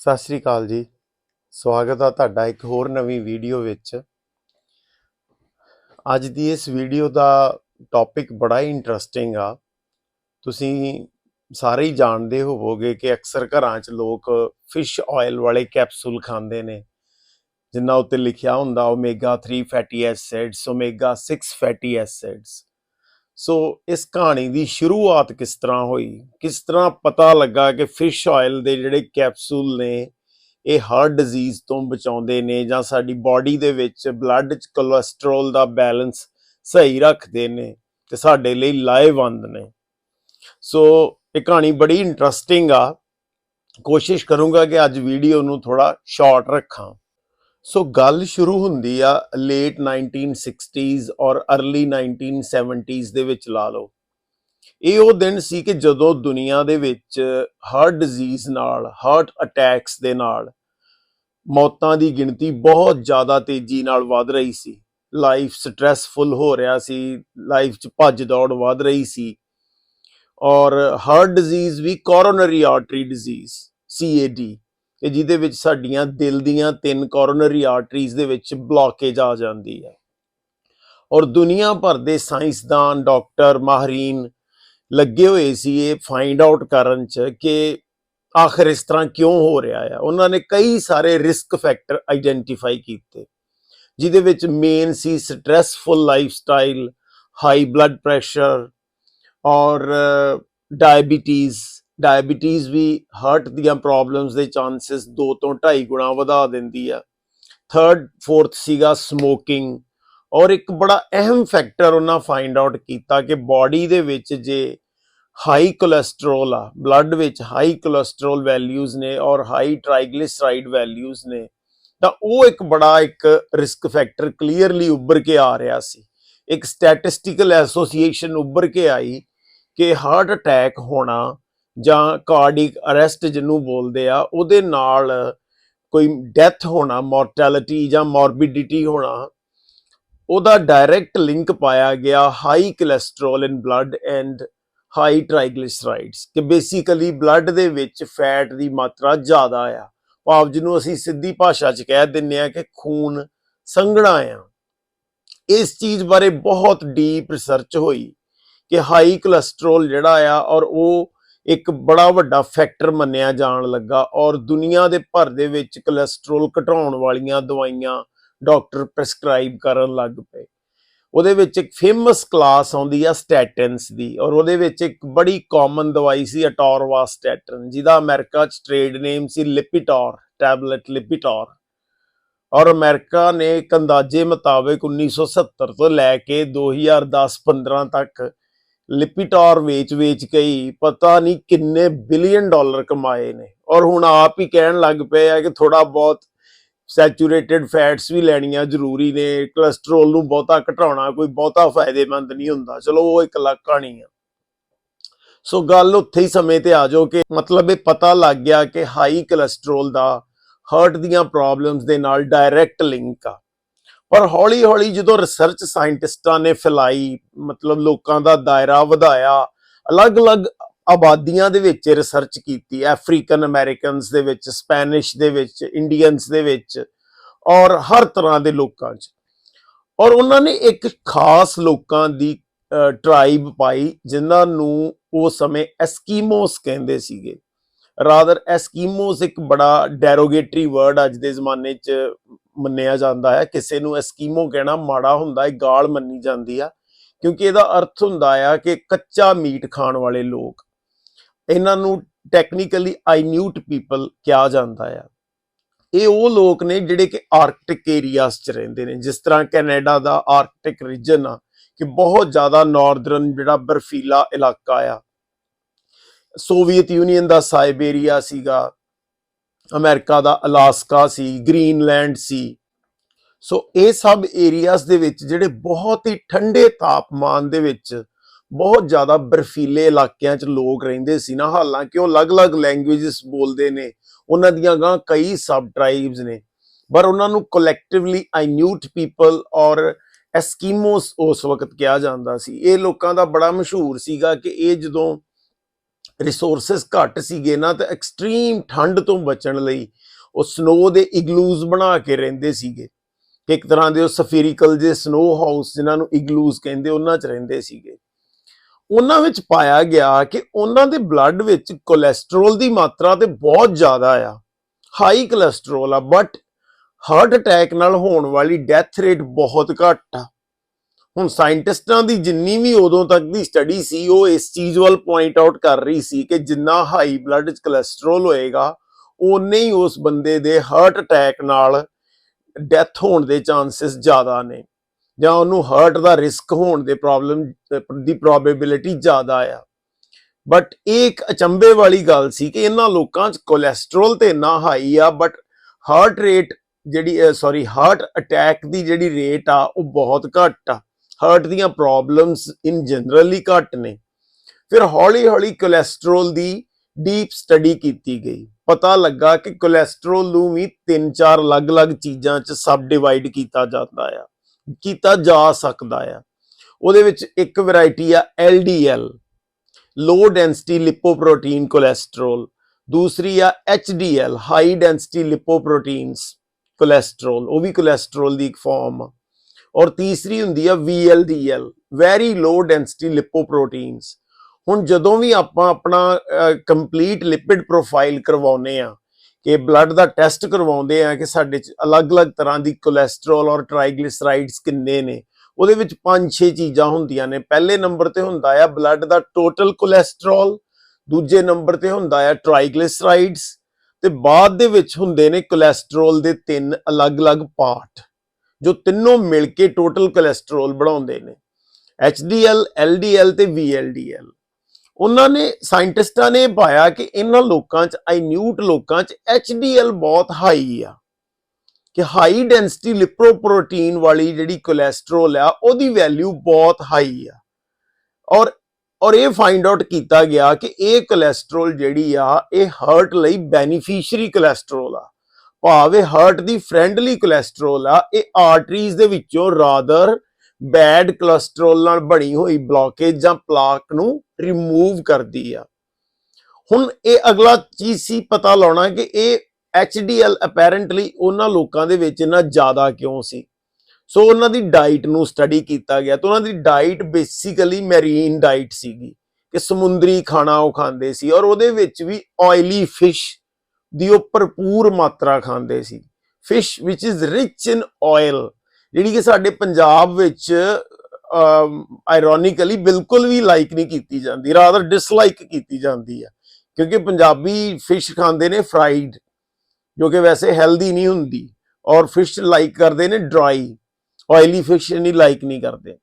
ਸਤਿ ਸ੍ਰੀ ਅਕਾਲ ਜੀ। ਸਵਾਗਤ ਆ ਤੁਹਾਡਾ ਇੱਕ ਹੋਰ ਨਵੀਂ ਵੀਡੀਓ ਵਿੱਚ। ਅੱਜ ਦੀ ਇਸ ਵੀਡੀਓ ਦਾ ਟੌਪਿਕ ਬੜਾ ਹੀ ਇੰਟਰਸਟਿੰਗ ਆ। ਤੁਸੀਂ ਸਾਰੇ ਹੀ ਜਾਣਦੇ ਹੋਵੋਗੇ ਕਿ ਅਕਸਰ ਘਰਾਂ 'ਚ ਲੋਕ ਫਿਸ਼ ਆਇਲ ਵਾਲੇ ਕੈਪਸੂਲ ਖਾਂਦੇ ਨੇ। ਜਿਨ੍ਹਾਂ ਉੱਤੇ ਲਿਖਿਆ ਹੁੰਦਾ omega 3 fatty acids omega 6 fatty acids so ਇਸ ਕਹਾਣੀ ਦੀ ਸ਼ੁਰੂਆਤ ਕਿਸ ਤਰ੍ਹਾਂ ਹੋਈ? ਕਿਸ ਤਰ੍ਹਾਂ ਪਤਾ ਲੱਗਾ ਕਿ ਫਿਸ਼ ਆਇਲ ਦੇ ਜਿਹੜੇ ਕੈਪਸੂਲ ਨੇ, ਇਹ ਹਾਰਟ ਡਿਜ਼ੀਜ਼ ਤੋਂ ਬਚਾਉਂਦੇ ਨੇ ਜਾਂ ਸਾਡੀ ਬਾਡੀ ਦੇ ਵਿੱਚ ਬਲੱਡ 'ਚ ਕੋਲੇਸਟ੍ਰੋਲ ਦਾ ਬੈਲੈਂਸ ਸਹੀ ਰੱਖਦੇ ਨੇ ਤੇ ਸਾਡੇ ਲਈ ਲਾਹੇਵੰਦ ਨੇ। ਸੋ ਇਹ ਕਹਾਣੀ ਬੜੀ ਇੰਟਰਸਟਿੰਗ ਆ। ਕੋਸ਼ਿਸ਼ ਕਰੂੰਗਾ ਕਿ ਅੱਜ ਵੀਡੀਓ ਨੂੰ ਥੋੜਾ ਸ਼ਾਰਟ ਰੱਖਾਂ। ਸੋ ਗੱਲ ਸ਼ੁਰੂ ਹੁੰਦੀ ਆ ਲੇਟ 1960s ਔਰ ਅਰਲੀ 1970s ਦੇ ਵਿੱਚ ਲਾ ਲਓ। ਇਹ ਉਹ ਦਿਨ ਸੀ ਕਿ ਜਦੋਂ ਦੁਨੀਆ ਦੇ ਵਿੱਚ ਹਾਰਟ ਡਿਜ਼ੀਜ਼ ਨਾਲ ਹਾਰਟ ਅਟੈਕਸ ਦੇ ਨਾਲ ਮੌਤਾਂ ਦੀ ਗਿਣਤੀ ਬਹੁਤ ਜ਼ਿਆਦਾ ਤੇਜ਼ੀ ਨਾਲ ਵਧ ਰਹੀ ਸੀ। ਲਾਈਫ ਸਟ੍ਰੈਸਫੁਲ ਹੋ ਰਿਹਾ ਸੀ ਲਾਈਫ 'ਚ ਭੱਜ ਦੌੜ ਵਧ ਰਹੀ ਸੀ। ਔਰ ਹਾਰਟ ਡਿਜ਼ੀਜ਼ ਵੀ ਕੋਰੋਨਰੀ ਆਰਟਰੀ ਡਿਜ਼ੀਜ਼ CAD ਕਿ ਜਿਹਦੇ ਵਿੱਚ ਸਾਡੀਆਂ ਦਿਲ ਦੀਆਂ ਤਿੰਨ ਕੋਰੋਨਰੀ ਆਰਟਰੀਜ਼ ਦੇ ਵਿੱਚ ਬਲੌਕੇਜ ਆ ਜਾਂਦੀ ਹੈ। ਔਰ ਦੁਨੀਆ ਭਰ ਦੇ ਸਾਇੰਸਦਾਨ ਡਾਕਟਰ ਮਾਹਰੀਨ ਲੱਗੇ ਹੋਏ ਸੀ ਇਹ ਫਾਈਂਡ ਆਊਟ ਕਰਨ ਚ ਕਿ ਆਖਰ ਇਸ ਤਰ੍ਹਾਂ ਕਿਉਂ ਹੋ ਰਿਹਾ ਹੈ ਉਹਨਾਂ ਨੇ ਕਈ ਸਾਰੇ ਰਿਸਕ ਫੈਕਟਰ ਆਈਡੈਂਟੀਫਾਈ ਕੀਤੇ, ਜਿਹਦੇ ਵਿੱਚ ਮੇਨ ਸੀ stressful lifestyle high blood pressure ਔਰ ਡਾਇਬੀਟੀਜ਼ ਡਾਇਬੀਟੀਜ਼ ਵੀ ਹਾਰਟ ਦੀਆਂ ਪ੍ਰੋਬਲਮਸ ਦੇ ਚਾਂਸਸ 2 ਤੋਂ 2.5 ਗੁਣਾ ਵਧਾ ਦਿੰਦੀ ਆ। ਥਰਡ ਫੋਰਥ ਸੀਗਾ ਸਮੋਕਿੰਗ ਔਰ ਇੱਕ ਬੜਾ ਅਹਿਮ ਫੈਕਟਰ ਉਹਨਾਂ ਫਾਈਂਡ ਆਊਟ ਕੀਤਾ ਕਿ ਬਾਡੀ ਦੇ ਵਿੱਚ ਜੇ ਹਾਈ ਕੋਲੇਸਟ੍ਰੋਲ ਆ ਬਲੱਡ ਵਿੱਚ ਹਾਈ ਕੋਲੇਸਟ੍ਰੋਲ ਵੈਲਿਊਜ਼ ਨੇ ਔਰ ਹਾਈ ਟ੍ਰਾਈਗਲਿਸਰਾਈਡ ਵੈਲਿਊਜ਼ ਨੇ, ਤਾਂ ਉਹ ਇੱਕ ਬੜਾ ਇੱਕ ਰਿਸਕ ਫੈਕਟਰ ਕਲੀਅਰਲੀ ਉੱਭਰ ਕੇ ਆ ਰਿਹਾ ਸੀ। ਇੱਕ ਸਟੈਟਿਸਟੀਕਲ ਐਸੋਸੀਏਸ਼ਨ ਉੱਭਰ ਕੇ ਆਈ ਕਿ ਹਾਰਟ ਅਟੈਕ ਹੋਣਾ ਜਾਂ ਕਾਰਡਿਕ ਅਰੈਸਟ ਜਿਹਨੂੰ ਬੋਲਦੇ ਆ, ਉਹਦੇ ਨਾਲ ਕੋਈ ਡੈਥ ਹੋਣਾ ਮੋਰਟੈਲਿਟੀ ਜਾਂ ਮੋਰਬਿਡਿਟੀ ਹੋਣਾ, ਉਹਦਾ ਡਾਇਰੈਕਟ ਲਿੰਕ ਪਾਇਆ ਗਿਆ high cholesterol in blood and high triglycerides ਕਿ ਬੇਸਿਕਲੀ ਬਲੱਡ ਦੇ ਵਿੱਚ ਫੈਟ ਦੀ ਮਾਤਰਾ ਜ਼ਿਆਦਾ ਆ। ਭਾਵ ਜਿਹਨੂੰ ਅਸੀਂ ਸਿੱਧੀ ਭਾਸ਼ਾ 'ਚ ਕਹਿ ਦਿੰਨੇ ਆ ਕਿ ਖੂਨ ਸੰਘਣਾ ਆ। ਇਸ ਚੀਜ਼ ਬਾਰੇ ਬਹੁਤ ਡੀਪ ਰਿਸਰਚ ਹੋਈ ਕਿ ਹਾਈ ਕੋਲੇਸਟ੍ਰੋਲ ਜਿਹੜਾ ਆ ਔਰ ਉਹ ਇੱਕ ਬੜਾ ਵੱਡਾ ਫੈਕਟਰ ਮੰਨਿਆ ਜਾਣ ਲੱਗਾ ਔਰ ਦੁਨੀਆ ਦੇ ਭਰ ਦੇ ਵਿੱਚ ਕੋਲੇਸਟ੍ਰੋਲ ਘਟਾਉਣ ਵਾਲੀਆਂ ਦਵਾਈਆਂ ਡਾਕਟਰ ਪ੍ਰੈਸਕ੍ਰਾਈਬ ਕਰਨ ਲੱਗ ਪਏ। ਉਹਦੇ ਵਿੱਚ ਇੱਕ ਫੇਮਸ ਕਲਾਸ ਆਉਂਦੀ ਆ ਸਟੈਟਿਨਸ ਦੀ ਔਰ ਉਹਦੇ ਵਿੱਚ ਇੱਕ ਬੜੀ ਕਾਮਨ ਦਵਾਈ ਸੀ ਅਟੋਰਵਾਸਟੈਟਨ ਜਿਹਦਾ ਅਮਰੀਕਾ 'ਚ ਟ੍ਰੇਡ ਨੇਮ ਸੀ ਲਿਪੀਟੋਰ ਟੈਬਲੇਟ ਲਿਪੀਟੋਰ ਔਰ ਅਮਰੀਕਾ ਨੇ ਇੱਕ ਅੰਦਾਜ਼ੇ ਮੁਤਾਬਕ 1970 ਤੋਂ ਲੈ ਕੇ 2010-15 ਤੱਕ ਲਿਪੀਟੋਰ ਵੇਚ-ਵੇਚ ਕੇ ਹੀ ਪਤਾ ਨਹੀਂ ਕਿੰਨੇ ਬਿਲੀਅਨ ਡਾਲਰ ਕਮਾਏ ਨੇ। ਔਰ ਹੁਣ ਆਪ ਹੀ ਕਹਿਣ ਲੱਗ ਪਏ ਆ ਕਿ ਥੋੜਾ ਬਹੁਤ ਸੈਚੂਰੇਟਿਡ ਫੈਟਸ ਵੀ ਲੈਣੀਆਂ ਜ਼ਰੂਰੀ ਨੇ। ਕੋਲੇਸਟ੍ਰੋਲ ਨੂੰ ਬਹੁਤਾ ਘਟਾਉਣਾ ਕੋਈ ਬਹੁਤਾ ਫਾਇਦੇਮੰਦ ਨਹੀਂ ਹੁੰਦਾ। ਚਲੋ ਉਹ ਇੱਕ ਅਲੱਗ ਕਹਾਣੀ ਆ। ਸੋ ਗੱਲ ਉੱਥੇ ਹੀ ਸਮੇਂ ਤੇ ਆ ਜਾਓ ਕਿ ਮਤਲਬ ਇਹ ਪਤਾ ਲੱਗ ਗਿਆ ਕਿ ਹਾਈ ਕੋਲੇਸਟ੍ਰੋਲ ਦਾ ਹਾਰਟ ਦੀਆਂ ਪ੍ਰੋਬਲਮਸ ਦੇ ਨਾਲ ਡਾਇਰੈਕਟ ਲਿੰਕ ਆ। ਪਰ ਹੌਲੀ ਹੌਲੀ ਜਦੋਂ ਰਿਸਰਚ ਸਾਇੰਟਿਸਟਾਂ ਨੇ ਫੈਲਾਈ, ਮਤਲਬ ਲੋਕਾਂ ਦਾ ਦਾਇਰਾ ਵਧਾਇਆ, ਅਲੱਗ-ਅਲੱਗ ਆਬਾਦੀਆਂ ਦੇ ਵਿੱਚ ਰਿਸਰਚ ਕੀਤੀ ਅਫਰੀਕਨ ਅਮਰੀਕਨਸ ਦੇ ਵਿੱਚ ਸਪੈਨਿਸ਼ ਦੇ ਵਿੱਚ ਇੰਡੀਅਨਸ ਦੇ ਵਿੱਚ ਔਰ ਹਰ ਤਰ੍ਹਾਂ ਦੇ ਲੋਕਾਂ 'ਚ। ਔਰ ਉਹਨਾਂ ਨੇ ਇੱਕ ਖਾਸ ਲੋਕਾਂ ਦੀ ਟ੍ਰਾਈਬ ਪਾਈ, ਜਿਨ੍ਹਾਂ ਨੂੰ ਉਸ ਸਮੇਂ ਐਸਕੀਮੋਸ ਕਹਿੰਦੇ ਸੀਗੇ। ਰਾਦਰ ਐਸਕੀਮੋਸ ਇੱਕ ਬੜਾ ਡੈਰੋਗੇਟਰੀ ਵਰਡ ਅੱਜ ਦੇ ਜ਼ਮਾਨੇ 'ਚ ਮੰਨਿਆ ਜਾਂਦਾ ਹੈ, ਕਿਸੇ ਨੂੰ ਐਸਕੀਮੋ ਕਹਿਣਾ ਮਾੜਾ ਹੁੰਦਾ ਹੈ ਗਾਲ ਮੰਨੀ ਜਾਂਦੀ ਆ, ਕਿਉਂਕਿ ਇਹਦਾ ਅਰਥ ਹੁੰਦਾ ਆ ਕਿ ਕੱਚਾ ਮੀਟ ਖਾਣ ਵਾਲੇ ਲੋਕ, ਇਹਨਾਂ ਨੂੰ ਟੈਕਨੀਕਲੀ ਆਈਨਿਊਟ ਪੀਪਲ ਕਿਹਾ ਜਾਂਦਾ ਆ। ਇਹ ਉਹ ਲੋਕ ਨੇ ਜਿਹੜੇ ਕਿ ਆਰਕਟਿਕ ਏਰੀਆਸ 'ਚ ਰਹਿੰਦੇ ਨੇ, ਜਿਸ ਤਰ੍ਹਾਂ ਕੈਨੇਡਾ ਦਾ ਆਰਕਟਿਕ ਰੀਜਨ ਆ, ਕਿ ਬਹੁਤ ਜ਼ਿਆਦਾ ਨਾਰਦਰਨ ਜਿਹੜਾ ਬਰਫੀਲਾ ਇਲਾਕਾ ਆ। ਸੋਵੀਅਤ ਯੂਨੀਅਨ ਦਾ ਸਾਈਬੇਰੀਆ ਸੀਗਾ ਅਮਰੀਕਾ ਦਾ ਅਲਾਸਕਾ ਸੀ, ਗ੍ਰੀਨਲੈਂਡ ਸੀ। ਸੋ ਇਹ ਸਭ ਏਰੀਆਜ਼ ਦੇ ਵਿੱਚ ਜਿਹੜੇ ਬਹੁਤ ਹੀ ਠੰਡੇ ਤਾਪਮਾਨ ਦੇ ਵਿੱਚ ਬਹੁਤ ਜ਼ਿਆਦਾ ਬਰਫੀਲੇ ਇਲਾਕਿਆਂ 'ਚ ਲੋਕ ਰਹਿੰਦੇ ਸੀ ਨਾ ਹਾਲਾਂਕਿ ਉਹ ਅਲੱਗ-ਅਲੱਗ ਲੈਂਗੁਏਜਸ ਬੋਲਦੇ ਨੇ, ਉਹਨਾਂ ਦੀਆਂ ਗਾਂ ਕਈ ਸਬ ਟ੍ਰਾਈਬਸ ਨੇ। ਪਰ ਉਹਨਾਂ ਨੂੰ ਕਲੈਕਟਿਵਲੀ ਆਈਨਿਊਟ ਪੀਪਲ ਔਰ ਐਸਕੀਮੋਸ ਉਸ ਵਕਤ ਕਿਹਾ ਜਾਂਦਾ ਸੀ। ਇਹ ਲੋਕਾਂ ਦਾ ਬੜਾ ਮਸ਼ਹੂਰ ਸੀਗਾ ਕਿ ਇਹ ਜਦੋਂ ਰਿਸੋਰਸਸ ਘੱਟ ਸੀਗੇ ਨਾ, ਤਾਂ ਐਕਸਟ੍ਰੀਮ ਠੰਡ ਤੋਂ ਬਚਣ ਲਈ ਉਹ ਸਨੋ ਦੇ ਇਗਲੂਜ਼ ਬਣਾ ਕੇ ਰਹਿੰਦੇ ਸੀਗੇ। ਇੱਕ ਤਰ੍ਹਾਂ ਦੇ ਉਹ ਸਫੀਰੀਕਲ ਜੇ ਸਨੋ ਹਾਊਸ ਜਿਨ੍ਹਾਂ ਨੂੰ ਇਗਲੂਜ਼ ਕਹਿੰਦੇ, ਉਹਨਾਂ 'ਚ ਰਹਿੰਦੇ ਸੀਗੇ। ਉਹਨਾਂ ਵਿੱਚ ਪਾਇਆ ਗਿਆ ਕਿ ਉਹਨਾਂ ਦੇ ਬਲੱਡ ਵਿੱਚ ਕੋਲੇਸਟ੍ਰੋਲ ਦੀ ਮਾਤਰਾ ਤੇ ਬਹੁਤ ਜ਼ਿਆਦਾ ਆ। ਹਾਈ ਕੋਲੇਸਟ੍ਰੋਲ ਆ ਬਟ ਹਾਰਟ ਅਟੈਕ ਨਾਲ ਹੋਣ ਵਾਲੀ ਡੈਥ ਰੇਟ ਬਹੁਤ ਘੱਟ ਆ। ਹੁਣ ਸਾਇੰਟਿਸਟਾਂ ਦੀ ਜਿੰਨੀ ਵੀ ਉਦੋਂ ਤੱਕ ਦੀ ਸਟੱਡੀ ਸੀ, ਉਹ ਇਸ ਚੀਜ਼ ਵੱਲ ਪੁਆਇੰਟ ਆਊਟ ਕਰ ਰਹੀ ਸੀ ਕਿ ਜਿੰਨਾ ਹਾਈ ਬਲੱਡ ਵਿੱਚ ਕੋਲੇਸਟ੍ਰੋਲ ਹੋਏਗਾ ਉਨੇ ਹੀ ਉਸ ਬੰਦੇ ਦੇ ਹਾਰਟ ਅਟੈਕ ਨਾਲ ਡੈਥ ਹੋਣ ਦੇ ਚਾਂਸਸ ਜ਼ਿਆਦਾ ਨੇ। ਜਾਂ ਉਹਨੂੰ ਹਾਰਟ ਦਾ ਰਿਸਕ ਹੋਣ ਦੇ ਪ੍ਰੋਬਲਮ ਦੀ ਪ੍ਰੋਬੇਬਿਲਿਟੀ ਜ਼ਿਆਦਾ ਆ। ਬਟ ਇਹ ਇੱਕ ਅਚੰਭੇ ਵਾਲੀ ਗੱਲ ਸੀ ਕਿ ਇਹਨਾਂ ਲੋਕਾਂ 'ਚ ਕੋਲੇਸਟ੍ਰੋਲ ਤੇ ਇੰਨਾ ਹਾਈ ਆ ਬਟ ਹਾਰਟ ਰੇਟ ਜਿਹੜੀ ਸੌਰੀ ਹਾਰਟ ਅਟੈਕ ਦੀ ਜਿਹੜੀ ਰੇਟ ਆ, ਉਹ ਬਹੁਤ ਘੱਟ ਆ। ਹਾਰਟ ਦੀਆਂ ਪ੍ਰੋਬਲਮਸ ਇਨ ਜਨਰਲੀ ਘੱਟ ਨੇ। ਫਿਰ ਹੌਲੀ ਹੌਲੀ ਕੋਲੇਸਟ੍ਰੋਲ ਦੀ ਡੀਪ ਸਟੱਡੀ ਕੀਤੀ ਗਈ। ਪਤਾ ਲੱਗਾ ਕਿ ਕੋਲੇਸਟ੍ਰੋਲ ਨੂੰ ਵੀ ਤਿੰਨ ਚਾਰ ਅਲੱਗ-ਅਲੱਗ ਚੀਜ਼ਾਂ 'ਚ ਸਬ ਡਿਵਾਈਡ ਕੀਤਾ ਜਾਂਦਾ ਆ, ਕੀਤਾ ਜਾ ਸਕਦਾ ਆ। ਉਹਦੇ ਵਿੱਚ ਇੱਕ ਵੈਰਾਈਟੀ ਆ LDL low density lipoprotein cholesterol ਦੂਸਰੀ ਆ HDL high density lipoproteins cholesterol ਉਹ ਵੀ ਕੋਲੇਸਟ੍ਰੋਲ ਦੀ ਇੱਕ ਫਾਰਮ ਆ। ਔਰ ਤੀਸਰੀ ਹੁੰਦੀ ਆ VLDL very low density lipoproteins ਹੁਣ ਜਦੋਂ ਵੀ ਆਪਾਂ ਆਪਣਾ ਕੰਪਲੀਟ ਲਿਪਿਡ ਪ੍ਰੋਫਾਈਲ ਕਰਵਾਉਨੇ ਆ, ਕਿ ਬਲੱਡ ਦਾ ਟੈਸਟ ਕਰਵਾਉਂਦੇ ਆ ਕਿ ਸਾਡੇ ਚ ਅਲੱਗ-ਅਲੱਗ ਤਰ੍ਹਾਂ ਦੀ ਕੋਲੇਸਟ੍ਰੋਲ ਔਰ ਟ੍ਰਾਈਗਲਿਸਰਾਈਡਸ ਕਿੰਨੇ ਨੇ, ਉਹਦੇ ਵਿੱਚ 5-6 ਚੀਜ਼ਾਂ ਹੁੰਦੀਆਂ ਨੇ। ਪਹਿਲੇ ਨੰਬਰ ਤੇ ਹੁੰਦਾ ਆ ਬਲੱਡ ਦਾ ਟੋਟਲ ਕੋਲੇਸਟ੍ਰੋਲ ਦੂਜੇ ਨੰਬਰ ਤੇ ਹੁੰਦਾ ਆ ਟ੍ਰਾਈਗਲਿਸਰਾਈਡਸ ਤੇ ਬਾਅਦ ਦੇ ਵਿੱਚ ਹੁੰਦੇ ਨੇ ਕੋਲੇਸਟ੍ਰੋਲ ਦੇ ਤਿੰਨ ਅਲੱਗ-ਅਲੱਗ ਪਾਰਟ ਜੋ ਤਿੰਨੋਂ ਮਿਲ ਕੇ ਟੋਟਲ ਕੋਲੇਸਟ੍ਰੋਲ ਬਣਾਉਂਦੇ ਨੇ HDL LDL ਤੇ VLDL ਉਹਨਾਂ ਨੇ ਸਾਇੰਟਿਸਟਾਂ ਨੇ ਪਾਇਆ ਕਿ ਇਹਨਾਂ ਲੋਕਾਂ 'ਚ ਆਈਨਿਊਟ ਲੋਕਾਂ 'ਚ HDL ਬਹੁਤ ਹਾਈ ਆ। ਕਿ ਹਾਈ ਡੈਂਸਿਟੀ ਲਿਪੋਪ੍ਰੋਟੀਨ ਵਾਲੀ ਜਿਹੜੀ ਕੋਲੇਸਟ੍ਰੋਲ ਆ, ਉਹਦੀ ਵੈਲਿਊ ਬਹੁਤ ਹਾਈ ਆ। ਔਰ ਔਰ ਇਹ ਫਾਈਂਡ ਆਊਟ ਕੀਤਾ ਗਿਆ ਕਿ ਇਹ ਕੋਲੇਸਟ੍ਰੋਲ ਜਿਹੜੀ ਆ, ਇਹ ਹਾਰਟ ਲਈ ਬੈਨੀਫੀਸ਼ੀਅਰੀ ਕੋਲੇਸਟ੍ਰੋਲ ਆ। ਭਾਵੇਂ ਹਾਰਟ ਦੀ ਫ੍ਰੈਂਡਲੀ ਕੋਲੇਸਟ੍ਰੋਲ ਆ, ਇਹ ਆਰਟਰੀਜ਼ ਦੇ ਵਿੱਚੋਂ ਰਾਦਰ ਬੈਡ ਕੋਲੇਸਟ੍ਰੋਲ ਨਾਲ ਬਣੀ ਹੋਈ ਬਲੌਕੇਜ ਜਾਂ ਪਲਾਕ ਨੂੰ ਰਿਮੂਵ ਕਰਦੀ ਆ। ਹੁਣ ਇਹ ਅਗਲਾ ਚੀਜ਼ ਸੀ, ਪਤਾ ਲਾਉਣਾ ਕਿ ਇਹ HDL ਅਪੈਰੈਂਟਲੀ ਉਹਨਾਂ ਲੋਕਾਂ ਦੇ ਵਿੱਚ ਇੰਨਾ ਜ਼ਿਆਦਾ ਕਿਉਂ ਸੀ। ਸੋ ਉਹਨਾਂ ਦੀ ਡਾਈਟ ਨੂੰ ਸਟੱਡੀ ਕੀਤਾ ਗਿਆ ਤਾਂ ਉਹਨਾਂ ਦੀ ਡਾਈਟ ਬੇਸਿਕਲੀ ਮੈਰੀਨ ਡਾਈਟ ਸੀਗੀ ਕਿ ਸਮੁੰਦਰੀ ਖਾਣਾ ਉਹ ਖਾਂਦੇ ਸੀ ਔਰ ਉਹਦੇ ਵਿੱਚ ਵੀ ਆਇਲੀ ਫਿਸ਼ ਦੀ ਉਹ ਭਰਪੂਰ ਮਾਤਰਾ ਖਾਂਦੇ ਸੀ। Fish which is rich in oil ਜਿਹੜੀ ਕਿ ਸਾਡੇ ਪੰਜਾਬ ਵਿੱਚ ਆਇਰੋਨਿਕਲੀ ਬਿਲਕੁਲ ਵੀ ਲਾਈਕ ਨਹੀਂ ਕੀਤੀ ਜਾਂਦੀ ਰਾਦਰ ਡਿਸਲਾਈਕ ਕੀਤੀ ਜਾਂਦੀ ਹੈ ਕਿਉਂਕਿ ਪੰਜਾਬੀ ਫਿਸ਼ ਖਾਂਦੇ ਨੇ ਫਰਾਈਡ ਜੋ ਕਿ ਵੈਸੇ ਹੈਲਦੀ ਨਹੀਂ ਹੁੰਦੀ, ਔਰ ਫਿਸ਼ ਲਾਈਕ ਕਰਦੇ ਨੇ ਡਰਾਈ ਆਇਲੀ ਫਿਸ਼ ਨਹੀਂ ਲਾਈਕ ਨਹੀਂ ਕਰਦੇ।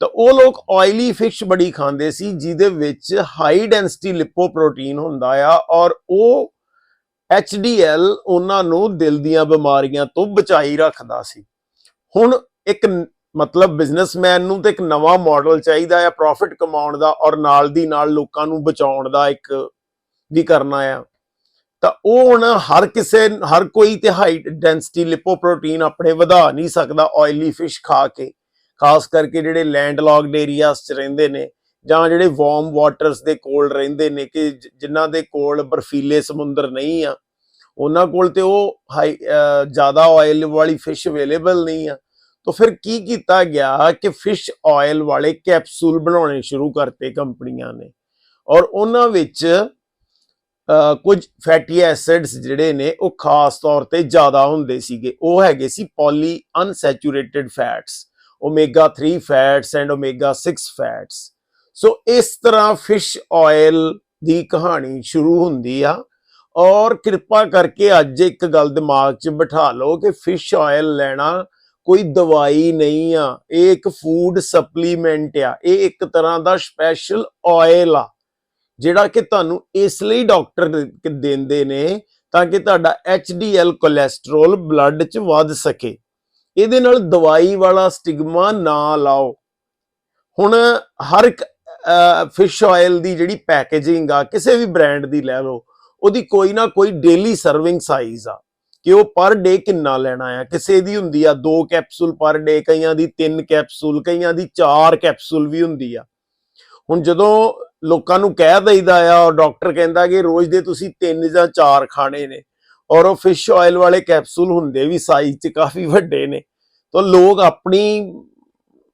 ਤਾਂ ਉਹ ਲੋਕ ਆਇਲੀ ਫਿਸ਼ ਬੜੀ ਖਾਂਦੇ ਸੀ, ਜਿਹਦੇ ਵਿੱਚ ਹਾਈ ਡੈਂਸਿਟੀ ਲਿਪੋਪ੍ਰੋਟੀਨ ਹੁੰਦਾ ਆ, ਔਰ ਉਹ HDL ਉਹਨਾਂ ਨੂੰ ਦਿਲ ਦੀਆਂ ਬਿਮਾਰੀਆਂ ਤੋਂ ਬਚਾਈ ਰੱਖਦਾ ਸੀ। ਹੁਣ ਇੱਕ ਮਤਲਬ ਬਿਜ਼ਨਸਮੈਨ ਨੂੰ ਤੇ ਇੱਕ ਨਵਾਂ ਮਾਡਲ ਚਾਹੀਦਾ ਆ ਪ੍ਰੋਫਿਟ ਕਮਾਉਣ ਦਾ ਔਰ ਨਾਲ ਦੀ ਨਾਲ ਲੋਕਾਂ ਨੂੰ ਬਚਾਉਣ ਦਾ ਇੱਕ ਵੀ ਕਰਨਾ ਆ। ਤਾਂ ਉਹ ਹੁਣ ਹਰ ਕਿਸੇ, ਹਰ ਕੋਈ ਤੇ ਹਾਈ ਡੈਂਸਿਟੀ ਲਿਪੋਪ੍ਰੋਟੀਨ ਆਪਣੇ ਵਧਾ ਨਹੀਂ ਸਕਦਾ ਆਇਲੀ ਫਿਸ਼ ਖਾ ਕੇ, ਖਾਸ ਕਰਕੇ ਜਿਹੜੇ ਲੈਂਡ ਲੌਕਡ ਏਰੀਆਸ 'ਚ ਰਹਿੰਦੇ ਨੇ। ਜਾਂ ਜਿਹੜੇ ਵਾਰਮ ਵਾਟਰਸ ਦੇ ਕੋਲ ਰਹਿੰਦੇ ਨੇ ਕਿ ਜਿਨ੍ਹਾਂ ਦੇ ਕੋਲ ਬਰਫੀਲੇ ਸਮੁੰਦਰ ਨਹੀਂ ਆ, ਉਹਨਾਂ ਕੋਲ ਤੇ ਉਹ ਹਾਈ ਜ਼ਿਆਦਾ ਆਇਲ ਵਾਲੀ ਫਿਸ਼ ਅਵੇਲੇਬਲ ਨਹੀਂ ਆ। ਤਾਂ ਫਿਰ ਕੀ ਕੀਤਾ ਗਿਆ ਕਿ ਫਿਸ਼ ਆਇਲ ਵਾਲੇ ਕੈਪਸੂਲ ਬਣਾਉਣੇ ਸ਼ੁਰੂ ਕਰਤੇ ਕੰਪਨੀਆਂ ਨੇ ਔਰ ਉਹਨਾਂ ਵਿੱਚ ਕੁਝ ਫੈਟੀ ਐਸਿਡਸ ਜਿਹੜੇ ਨੇ ਉਹ ਖਾਸ ਤੌਰ ਤੇ ਜ਼ਿਆਦਾ ਹੁੰਦੇ ਸੀਗੇ। ਉਹ ਹੈਗੇ ਸੀ poly unsaturated fats omega 3 fats and omega 6 fats so ਇਸ ਤਰ੍ਹਾਂ ਫਿਸ਼ ਆਇਲ ਦੀ ਕਹਾਣੀ ਸ਼ੁਰੂ ਹੁੰਦੀ ਆ। ਔਰ ਕਿਰਪਾ ਕਰਕੇ ਅੱਜ ਇੱਕ ਗੱਲ ਦਿਮਾਗ 'ਚ ਬਿਠਾ ਲਓ ਕਿ ਫਿਸ਼ ਆਇਲ ਲੈਣਾ ਕੋਈ ਦਵਾਈ ਨਹੀਂ ਆ। ਇਹ ਇੱਕ ਫੂਡ ਸਪਲੀਮੈਂਟ ਆ। ਇਹ ਇੱਕ ਤਰ੍ਹਾਂ ਦਾ ਸਪੈਸ਼ਲ ਆਇਲ ਆ, ਜਿਹੜਾ ਕਿ ਤੁਹਾਨੂੰ ਇਸ ਲਈ ਡਾਕਟਰ ਦਿੰਦੇ ਨੇ ਤਾਂ ਕਿ ਤੁਹਾਡਾ HDL ਕੋਲੇਸਟ੍ਰੋਲ ਬਲੱਡ 'ਚ ਵੱਧ ਸਕੇ। ਇਹਦੇ ਨਾਲ ਦਵਾਈ ਵਾਲਾ ਸਟਿਗਮਾ ਨਾ ਲਾਓ। ਹੁਣ ਹਰ ਇੱਕ ਫਿਸ਼ ਆਇਲ ਦੀ ਜਿਹੜੀ ਪੈਕੇਜਿੰਗ ਆ, ਕਿਸੇ ਵੀ ਬ੍ਰਾਂਡ ਦੀ ਲੈ ਲਓ, ਉਹਦੀ ਕੋਈ ਨਾ ਕੋਈ ਡੇਲੀ ਸਰਵਿੰਗ ਸਾਈਜ਼ ਆ। ਕਿ ਉਹ ਪਰ ਡੇ ਕਿੰਨਾ ਲੈਣਾ ਆ? ਕਿਸੇ ਦੀ ਹੁੰਦੀ ਆ ਦੋ ਕੈਪਸੂਲ ਪਰ ਡੇ ਕਈਆਂ ਦੀ ਤਿੰਨ ਕੈਪਸੂਲ ਕਈਆਂ ਦੀ ਚਾਰ ਕੈਪਸੂਲ ਵੀ ਹੁੰਦੀ ਆ। ਹੁਣ ਜਦੋਂ ਲੋਕਾਂ ਨੂੰ ਕਹਿ ਦਈਦਾ ਆ ਔਰ ਡਾਕਟਰ ਕਹਿੰਦਾ ਕਿ ਰੋਜ਼ ਦੇ ਤੁਸੀਂ ਤਿੰਨ ਜਾਂ ਚਾਰ ਖਾਣੇ ਨੇ, ਔਰ ਉਹ ਫਿਸ਼ ਆਇਲ ਵਾਲੇ ਕੈਪਸੂਲ ਹੁੰਦੇ ਵੀ ਸਾਈਜ਼ 'ਚ ਕਾਫੀ ਵੱਡੇ ਨੇ, ਤਾਂ ਲੋਕ ਆਪਣੀ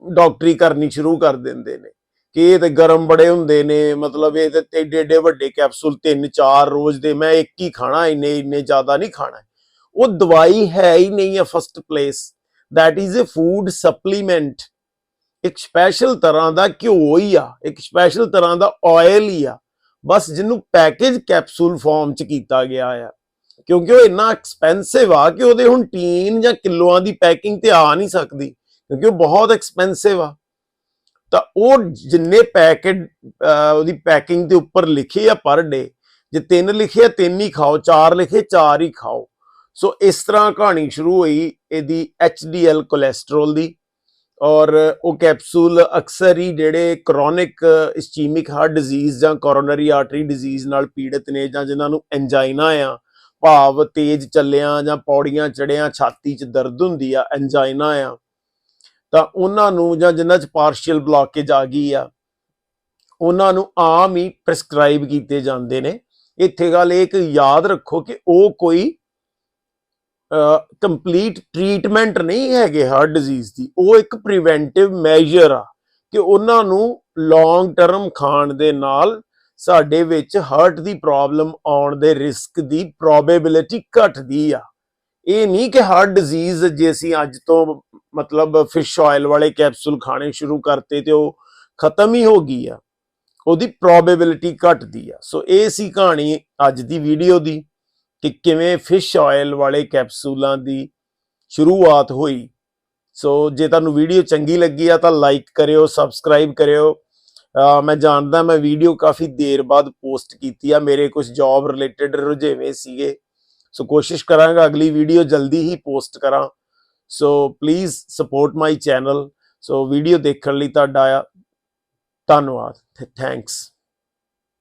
ਡਾਕਟਰੀ ਕਰਨੀ ਸ਼ੁਰੂ ਕਰ ਦਿੰਦੇ ਨੇ। ਕਿ ਇਹ ਤੇ ਗਰਮ ਬੜੇ ਹੁੰਦੇ ਨੇ, ਮਤਲਬ ਇਹ ਤੇ ਏਡੇ ਏਡੇ ਵੱਡੇ ਕੈਪਸੂਲ ਤਿੰਨ ਚਾਰ ਰੋਜ਼ ਦੇ, ਮੈਂ ਇੱਕ ਹੀ ਖਾਣਾ, ਇੰਨੇ ਇੰਨੇ ਜ਼ਿਆਦਾ ਨਹੀਂ ਖਾਣਾ। ਉਹ ਦਵਾਈ ਹੈ ਹੀ ਨਹੀਂ ਹੈ first place that is a food supplement ਇੱਕ ਸਪੈਸ਼ਲ ਤਰ੍ਹਾਂ ਦਾ ਘਿਓ ਹੀ ਆ, ਇੱਕ ਸਪੈਸ਼ਲ ਤਰ੍ਹਾਂ ਦਾ ਆਇਲ ਹੀ ਆ। ਬਸ ਜਿਹਨੂੰ ਪੈਕੇਜ ਕੈਪਸੂਲ ਫਾਰਮ ਚ ਕੀਤਾ ਗਿਆ ਆ। ਕਿਉਂਕਿ ਉਹ ਇੰਨਾ ਐਕਸਪੈਂਸਿਵ ਆ ਕਿ ਉਹਦੇ ਹੁਣ ਟੀਨ ਜਾਂ ਕਿਲੋਆਂ ਦੀ ਪੈਕਿੰਗ ਤੇ ਆ ਨਹੀਂ ਸਕਦੀ। ਕਿਉਂਕਿ ਉਹ ਬਹੁਤ ਐਕਸਪੈਂਸਿਵ ਆ। ਤਾਂ ਉਹ ਜਿੰਨੇ ਪੈਕੇਟ ਉਹਦੀ ਪੈਕਿੰਗ ਦੇ ਉੱਪਰ ਲਿਖੇ ਆ ਪਰ ਡੇ, ਜੇ ਤਿੰਨ ਲਿਖੇ ਆ, ਤਿੰਨ ਹੀ ਖਾਓ, ਚਾਰ ਲਿਖੇ, ਚਾਰ ਹੀ ਖਾਓ। ਸੋ ਇਸ ਤਰ੍ਹਾਂ ਕਹਾਣੀ ਸ਼ੁਰੂ ਹੋਈ ਇਹਦੀ HDL ਕੋਲੇਸਟ੍ਰੋਲ ਦੀ ਔਰ ਉਹ ਕੈਪਸੂਲ ਅਕਸਰ ਹੀ ਜਿਹੜੇ ਕ੍ਰੋਨਿਕ ਇਸਚੀਮਿਕ ਹਾਰਟ ਡਿਜ਼ੀਜ਼ ਜਾਂ ਕੋਰੋਨਰੀ ਆਰਟਰੀ ਡਿਜ਼ੀਜ਼ ਨਾਲ ਪੀੜਤ ਨੇ ਜਾਂ ਜਿਨ੍ਹਾਂ ਨੂੰ ਐਂਜਾਈਨਾ ਆ, ਭਾਵ ਤੇਜ਼ ਚੱਲਿਆਂ ਜਾਂ ਪੌੜੀਆਂ ਚੜਿਆਂ ਛਾਤੀ 'ਚ ਦਰਦ ਹੁੰਦੀ ਆ ਐਂਜਾਈਨਾ ਆ ਤਾਂ ਉਹਨਾਂ ਨੂੰ ਜਾਂ ਜਿਨ੍ਹਾਂ 'ਚ ਪਾਰਸ਼ੀਅਲ ਬਲੌਕੇਜ ਆ ਗਈ ਆ, ਉਹਨਾਂ ਨੂੰ ਆਮ ਹੀ ਪ੍ਰੈਸਕ੍ਰਾਈਬ ਕੀਤੇ ਜਾਂਦੇ ਨੇ। ਇੱਥੇ ਗੱਲ ਇਹ ਕਿ ਯਾਦ ਰੱਖੋ ਕਿ ਉਹ ਕੋਈ ਕੰਪਲੀਟ ਟ੍ਰੀਟਮੈਂਟ ਨਹੀਂ ਹੈਗੇ ਹਾਰਟ ਡਿਜ਼ੀਜ਼ ਦੀ। ਉਹ ਇੱਕ ਪ੍ਰੀਵੈਂਟਿਵ ਮੈਜਰ ਆ ਕਿ ਉਹਨਾਂ ਨੂੰ ਲੌਂਗ ਟਰਮ ਖਾਣ ਦੇ ਨਾਲ ਸਾਡੇ ਵਿੱਚ ਹਾਰਟ ਦੀ ਪ੍ਰੋਬਲਮ ਆਉਣ ਦੇ ਰਿਸਕ ਦੀ ਪ੍ਰੋਬੇਬਿਲਿਟੀ ਘਟਦੀ ਆ। ਇਹ ਨਹੀਂ ਕਿ ਹਾਰਟ ਡਿਜ਼ੀਜ਼ ਜੇ ਅਸੀਂ ਅੱਜ ਤੋਂ ਮਤਲਬ ਫਿਸ਼ ਆਇਲ ਵਾਲੇ ਕੈਪਸੂਲ ਖਾਣੇ ਸ਼ੁਰੂ ਕਰਤੇ ਤੇ ਉਹ ਖਤਮ ਹੀ ਹੋ ਗਈ ਆ, ਉਹਦੀ ਪ੍ਰੋਬੇਬਿਲਿਟੀ ਘਟਦੀ ਆ। ਸੋ ਇਹ ਸੀ ਕਹਾਣੀ ਅੱਜ ਦੀ ਵੀਡੀਓ ਦੀ ਕਿ ਕਿਵੇਂ ਫਿਸ਼ ਆਇਲ ਵਾਲੇ ਕੈਪਸੂਲਾਂ ਦੀ ਸ਼ੁਰੂਆਤ ਹੋਈ। ਸੋ ਜੇ ਤੁਹਾਨੂੰ ਵੀਡੀਓ ਚੰਗੀ ਲੱਗੀ ਆ ਤਾਂ ਲਾਈਕ ਕਰਿਓ ਸਬਸਕ੍ਰਾਈਬ ਕਰਿਓ। ਮੈਂ ਜਾਣਦਾ ਮੈਂ ਵੀਡੀਓ ਕਾਫੀ ਦੇਰ ਬਾਅਦ ਪੋਸਟ ਕੀਤੀ ਆ। ਮੇਰੇ ਕੁਝ ਜੌਬ ਰਿਲੇਟਡ ਰੁਝੇਵੇਂ ਸੀਗੇ। ਸੋ ਕੋਸ਼ਿਸ਼ ਕਰਾਂਗਾ ਅਗਲੀ ਵੀਡੀਓ ਜਲਦੀ ਹੀ ਪੋਸਟ ਕਰਾਂ so please support my channel so video ਦੇਖਣ ਲਈ ਤੁਹਾਡਾ ਧੰਨਵਾਦ ਥੈਂਕਸ